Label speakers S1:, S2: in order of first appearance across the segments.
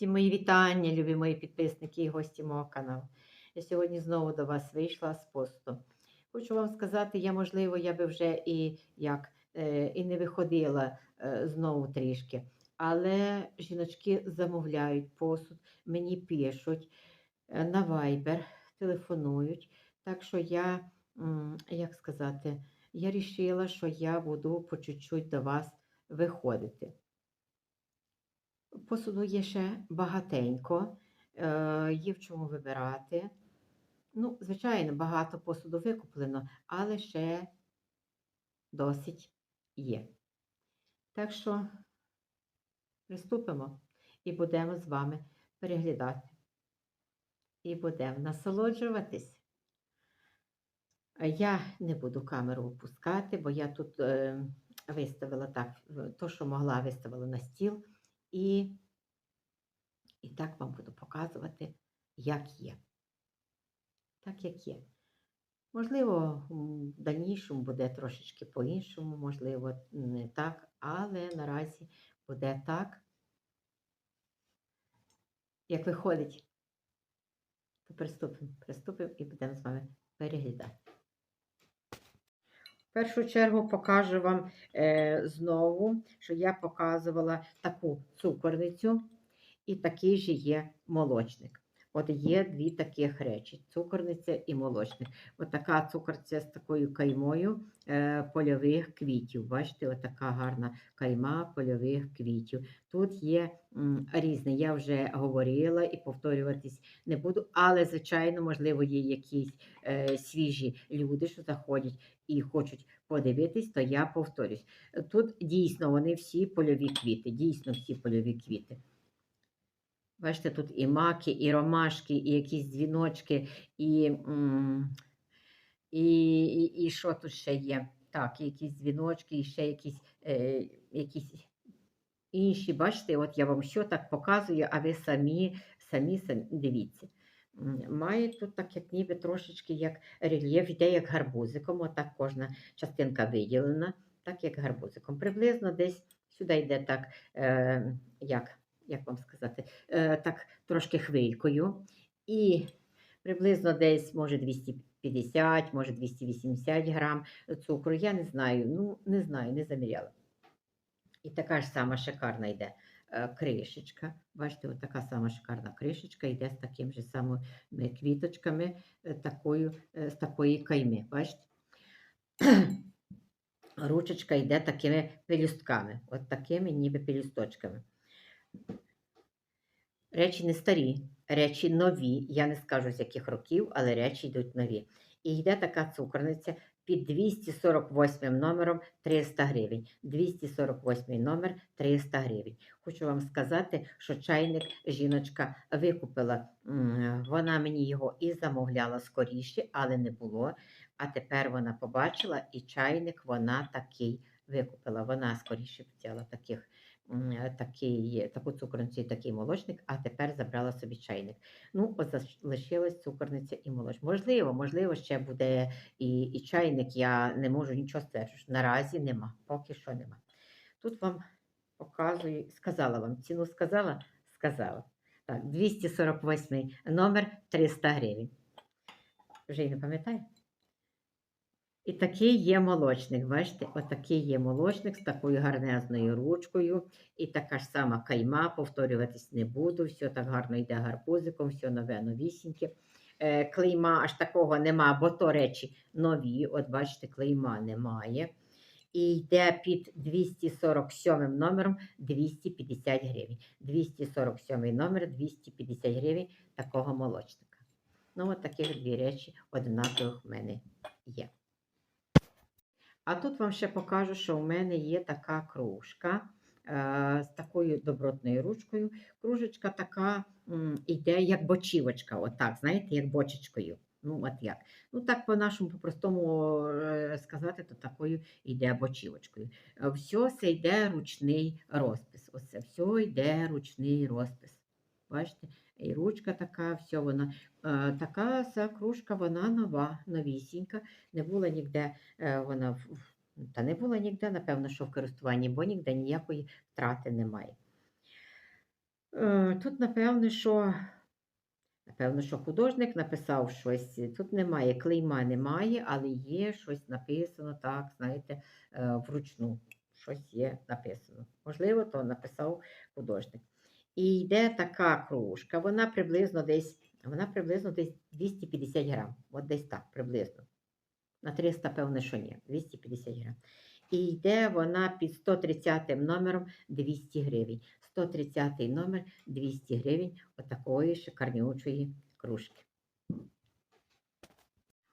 S1: Всі мої вітання, любі мої підписники і гості мого каналу. Я сьогодні знову до вас вийшла з посту. Хочу вам сказати, я, можливо, я би вже і як е, і не виходила е, знову трішки. Але жіночки замовляють посуд, мені пишуть е, на Viber, телефонують. Так що я, як сказати, я вирішила, що я буду по чуть-чуть до вас виходити. Посуду є ще багатенько, е, є в чому вибирати. Ну, звичайно, багато посуду викуплено, але ще досить є. Так що приступимо і будемо з вами переглядати. І будемо насолоджуватись. Я не буду камеру опускати, бо я тут е, виставила так, то, що могла, виставила на стіл. І, і так вам буду показувати, як є. Так, як є. Можливо, в дальнішому буде трошечки по-іншому, можливо, не так, але наразі буде так, як виходить. То приступимо, приступимо і будемо з вами переглядати. Першу чергу покажу вам е, знову, що я показувала таку цукорницю і такий же є молочник. От є дві таких речі: цукорниця і молочник. От така цукорниця з такою каймою е, польових квітів. Бачите, от така гарна кайма польових квітів. Тут є м, різне. Я вже говорила і повторюватись не буду, але, звичайно, можливо, є якісь е, свіжі люди, що заходять і хочуть подивитись, то я повторюсь. Тут дійсно вони всі польові квіти, дійсно всі польові квіти. Бачите, тут і маки, і ромашки, і якісь дзвіночки, і, і, і, і що тут ще є? Так, і якісь дзвіночки, і ще якісь, е, якісь інші. Бачите, от я вам що так показую, а ви самі, самі, самі дивіться. Має тут так, як ніби трошечки як рельєф, йде як гарбузиком, отак кожна частинка виділена, так як гарбузиком. Приблизно десь сюди йде так, е, як, як вам сказати, е, так трошки хвилькою. І приблизно десь, може, 250, може 280 грам цукру. Я не знаю, ну не знаю, не заміряла. І така ж сама шикарна йде е, кришечка. Бачите, от така сама шикарна кришечка йде з такими ж самими квіточками, е, такою, з такої кайми. Бачите? Ручечка йде такими пелюстками, от такими ніби пелюсточками. Речі не старі, речі нові. Я не скажу з яких років, але речі йдуть нові. І йде така цукорниця під 248 номером 300 гривень. 248 номер 300 гривень. Хочу вам сказати, що чайник жіночка викупила. Вона мені його і замовляла скоріше, але не було. А тепер вона побачила, і чайник вона такий викупила. Вона скоріше взяла таких. М, Такий, таку цукорницю і такий молочник, а тепер забрала собі чайник. Ну, залишилась цукорниця і молочник. Можливо, можливо, ще буде і, і чайник. Я не можу нічого стверджувати. Наразі нема, поки що нема. Тут вам показую, сказала вам, ціну сказала? Сказала. Так, 248 номер 300 гривень. Вже й не пам'ятаю. І такий є молочник. Бачите, отакий є молочник з такою гарнезною ручкою. І така ж сама кайма, повторюватись не буду. Все так гарно йде гарбузиком, все нове, новісіньке. Е, клейма аж такого нема, бо то речі нові. От бачите, клейма немає. І йде під 247 номером 250 гривень. 247 номер 250 гривень такого молочника. Ну, от таких дві речі однакових в мене є. А тут вам ще покажу, що у мене є така кружка е, з такою добротною ручкою. Кружечка така м, іде як бочівочка, отак, знаєте, як бочечкою. Ну, от як. Ну, так по-нашому, по-простому е, сказати, то такою йде бочівочкою. Е, Все це йде ручний розпис. Оце все йде ручний розпис. Бачите? І ручка така, все вона. Е, така ця кружка, вона нова, новісінька. Не була ніде е, вона та не була ніде, напевно, що в користуванні, бо ніде ніякої втрати немає. Е, Тут, напевно, що, напевно, що художник написав щось. Тут немає, клейма немає, але є щось написано, так, знаєте, вручну. Щось є написано. Можливо, то написав художник. І йде така кружка, вона приблизно десь, вона приблизно десь 250 грам. От десь так, приблизно. На 300, певне, що ні, 250 грам. І йде вона під 130 номером 200 гривень. 130 номер 200 гривень отакої шикарнючої кружки.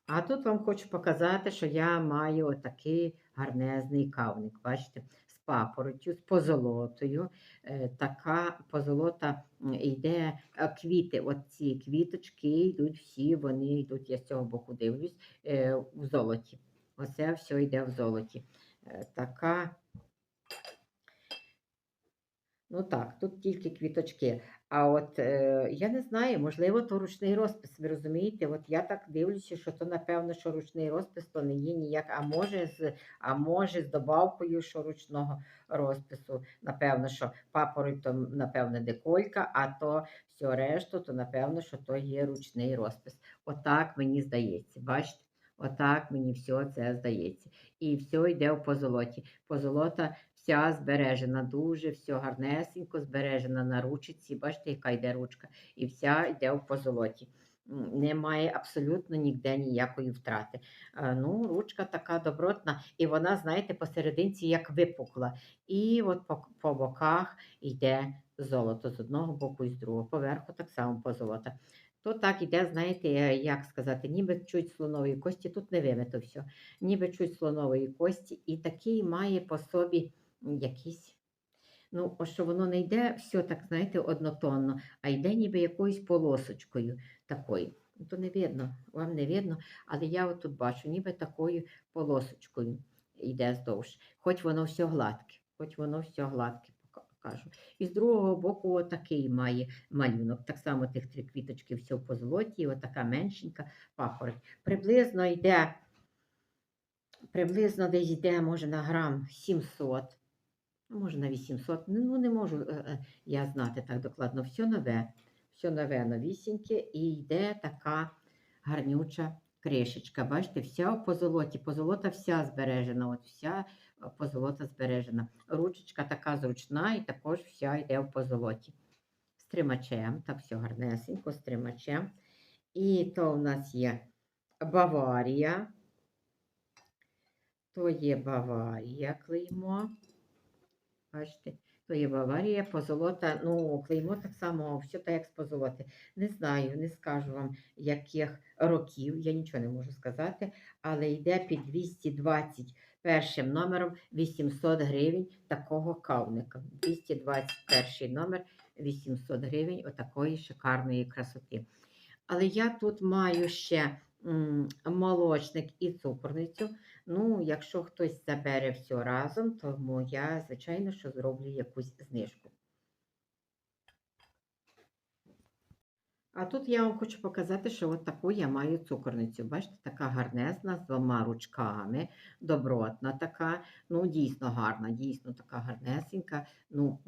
S1: А тут вам хочу показати, що я маю отакий гарнезний кавник. Бачите, з папоротю, з позолотою. Е, Така позолота йде е, квіти. Оці квіточки йдуть всі, вони йдуть, я з цього боку дивлюсь, е, в золоті. Оце все йде в золоті. Така. Ну так, тут тільки квіточки. А от е, я не знаю, можливо, то ручний розпис. Ви розумієте? От я так дивлюся, що то напевно, що ручний розпис то не є ніяк, а може з, а може з добавкою, що ручного розпису. Напевно, що папороть, то напевно деколька, а то все решту, то напевно, що то є ручний розпис. Отак мені здається. Бачите? Отак мені все це здається. І все йде в позолоті. Позолота вся збережена, дуже все гарнесенько, збережена на ручці. Бачите, яка йде ручка, і вся йде в позолоті. Немає абсолютно ніде ніякої втрати. Е, Ну, ручка така добротна, і вона, знаєте, посерединці як випукла. І от по, по боках йде золото з одного боку і з другого. Поверху так само позолота. То так іде, знаєте, е, як сказати, ніби чуть слонової кості, тут не вимито все, ніби чуть слонової кості, і такий має по собі якийсь. Ну, що воно не йде все так, знаєте, однотонно, а йде ніби якоюсь полосочкою такою. Ну, То не видно, вам не видно, але я от тут бачу, ніби такою полосочкою йде здовж. Хоч воно все гладке, хоч воно все гладке, пока- кажу. І з другого боку отакий має малюнок. Так само тих три квіточки все в позолоті, отака меншенька папороть. Приблизно йде, приблизно десь йде, може, на грам 700. Ну, може, на 800. Ну, не можу е, е, я знати так докладно. Все нове, все нове, новісіньке, і йде така гарнюча кришечка. Бачите, вся в позолоті. Позолота вся збережена. От вся е, позолота збережена. Ручечка така зручна і також вся йде в позолоті. З тримачем, так все гарнесенько, з тримачем. І то у нас є Баварія. То є Баварія клеймо. Бачите, то є Баварія, позолота, ну, клеймо так само, все так як з позолоти. Не знаю, не скажу вам, яких років, я нічого не можу сказати, але йде під 221 номером 800 гривень такого кавника. 221 номер 800 гривень отакої шикарної красоти. Але я тут маю ще молочник і цукорницю. Ну, якщо хтось забере все разом, то я, звичайно, що зроблю якусь знижку. А тут я вам хочу показати, що от таку я маю цукорницю. Бачите, така гарнезна, з двома ручками, добротна така, ну, дійсно гарна, дійсно така гарнесенька. Ну,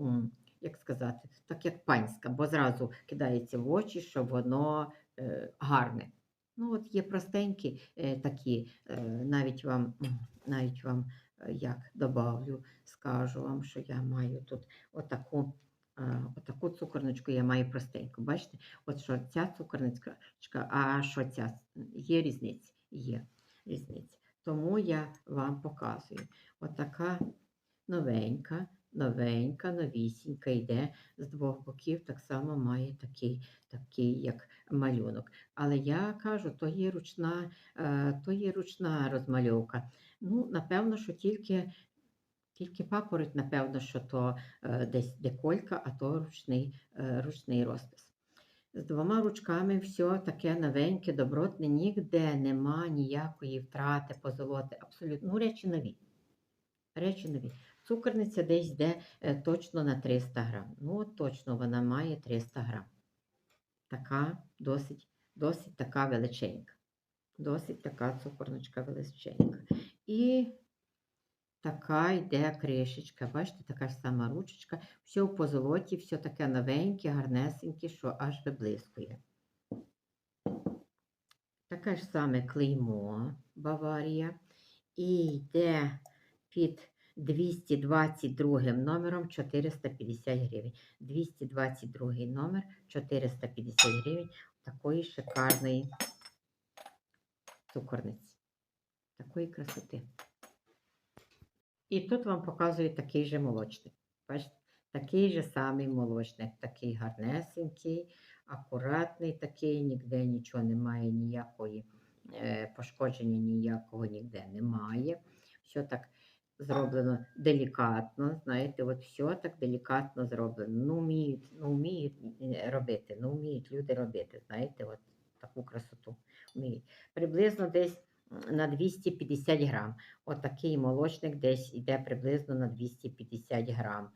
S1: як сказати, так як панська, бо зразу кидається в очі, що воно е, гарне. Ну, от є простенькі е, такі, е, навіть вам, навіть вам е, як добавлю, скажу вам, що я маю тут отаку, отаку цукорничку, я маю простеньку. Бачите, от що ця цукорничка, а що ця, є різниця, є різниця. Тому я вам показую. Отака новенька, новенька, новісінька йде з двох боків, так само має такий, такий як малюнок. Але я кажу, то є ручна, е, то є ручна розмальовка. Ну, напевно, що тільки, тільки папороть, напевно, що то е, десь деколька, а то ручний, е, ручний розпис. З двома ручками все таке новеньке, добротне, ніде нема ніякої втрати позолоти. Абсолютно. Ну, речі нові. Речі нові. Цукерниця десь йде е, точно на 300 грам. Ну, от точно вона має 300 грам. Така досить, досить така величенька. Досить така цукорничка величенька. І така йде кришечка. Бачите, така ж сама ручечка. Все в позолоті, все таке новеньке, гарнесеньке, що аж виблискує. Таке ж саме клеймо Баварія. І йде під 222 номером 450 гривень. 222 номер 450 гривень такої шикарної цукорниці. Такої красоти. І тут вам показують такий же молочник. Бачите? Такий же самий молочник, такий гарнесенький, акуратний, такий, ніде нічого немає, ніякої е, пошкодження ніякого ніде немає. Все так зроблено делікатно. Знаєте, от все так делікатно зроблено. Ну, вміють, ну, вміють е, робити, ну, вміють люди робити. Знаєте, от таку красоту вміють. Приблизно десь на 250 грам. Отакий молочник десь йде приблизно на 250 грам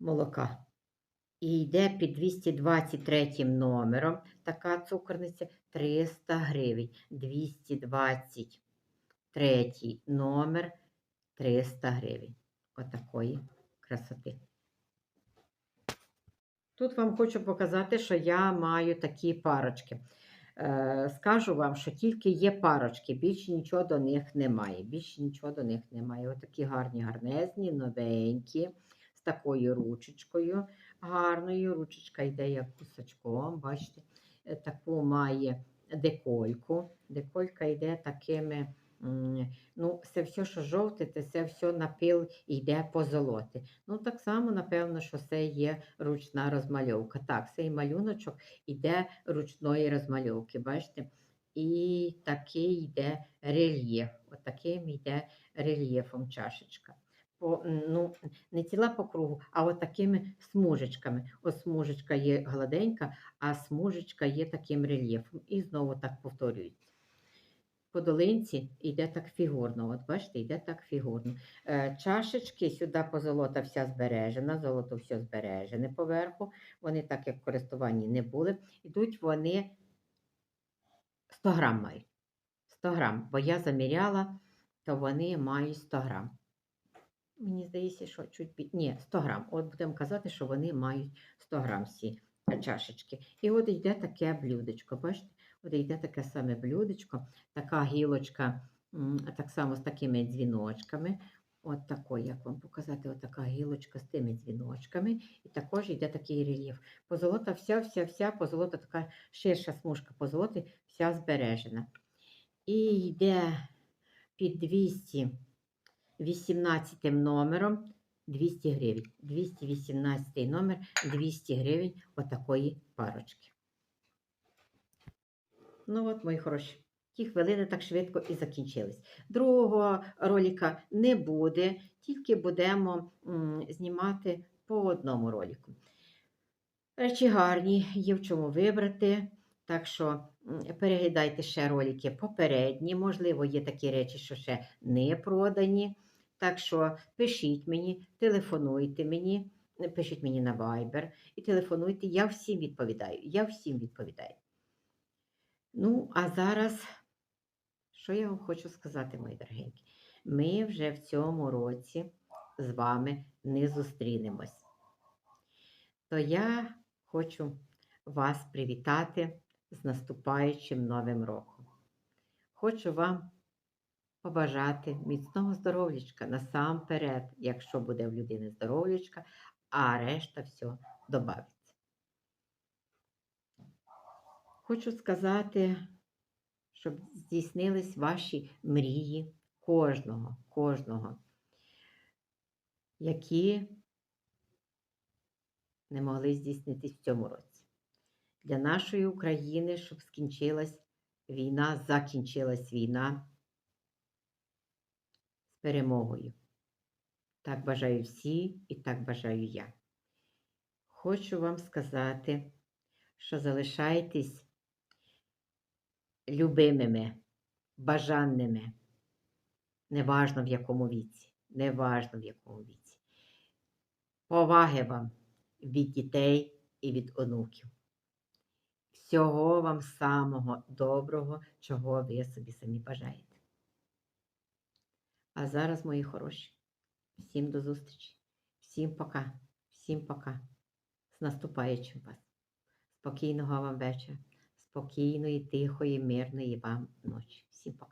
S1: молока. І йде під 223 номером така цукорниця 300 гривень. 223 номер 300 гривень. Отакої красоти. Тут вам хочу показати, що я маю такі парочки. Е, скажу вам, що тільки є парочки, більше нічого до них немає. Більше нічого до них немає. Отакі гарні, гарнезні, новенькі, з такою ручечкою гарною. Ручечка йде як кусачком, бачите, Е, таку має декольку. Деколька йде такими. Ну, це все, що жовте, це все, все напил йде позолоти. Ну, так само, напевно, що це є ручна розмальовка. Так, цей малюночок йде ручної розмальовки, бачите? І такий йде рельєф. Отаким йде рельєфом чашечка. По, ну, не ціла по кругу, а от такими смужечками. Ось смужечка є гладенька, а смужечка є таким рельєфом. І знову так повторюється. По долинці йде так фігурно. От бачите, йде так фігурно. Е, чашечки сюди позолота вся збережена, золото все збережене поверху. Вони так як в користуванні не були. Йдуть вони 100 грам мають. 100 грам, бо я заміряла, то вони мають 100 грам. Мені здається, що чуть бі... Ні, 100 грам. От будемо казати, що вони мають 100 грам всі чашечки. І от йде таке блюдечко. Бачите? От йде таке саме блюдечко, така гілочка, так само з такими дзвіночками. От такої, як вам показати, от така гілочка з тими дзвіночками. І також йде такий рельєф. Позолота вся, вся, вся, позолота така ширша смужка позолоти, вся збережена. І йде під 218 номером 200 гривень. 218 номер 200 гривень отакої парочки. Ну от, мої хороші, ті хвилини так швидко і закінчились. Другого ролика не буде, тільки будемо знімати по одному ролику. Речі гарні, є в чому вибрати. Так що переглядайте ще ролики попередні. Можливо, є такі речі, що ще не продані. Так що пишіть мені, телефонуйте мені, пишіть мені на Viber і телефонуйте. Я всім відповідаю. Я всім відповідаю. Ну, а зараз, що я вам хочу сказати, мої дорогенькі? Ми вже в цьому році з вами не зустрінемось. То я хочу вас привітати з наступаючим новим роком. Хочу вам побажати міцного здоров'ячка насамперед, якщо буде в людини здоров'ячка, а решта все добавиться. Хочу сказати, щоб здійснились ваші мрії кожного, кожного, які не могли здійснитись в цьому році. Для нашої України, щоб скінчилась війна, закінчилась війна з перемогою. Так бажаю всі і так бажаю я. Хочу вам сказати, що залишайтесь любимими, бажаними, неважно в якому віці, неважно в якому віці. Поваги вам від дітей і від онуків. Всього вам самого доброго, чого ви собі самі бажаєте. А зараз, мої хороші, всім до зустрічі. Всім пока. Всім пока. З наступаючим вас. Спокійного вам вечора спокійної, тихої, мирної вам ночі. Всім пока.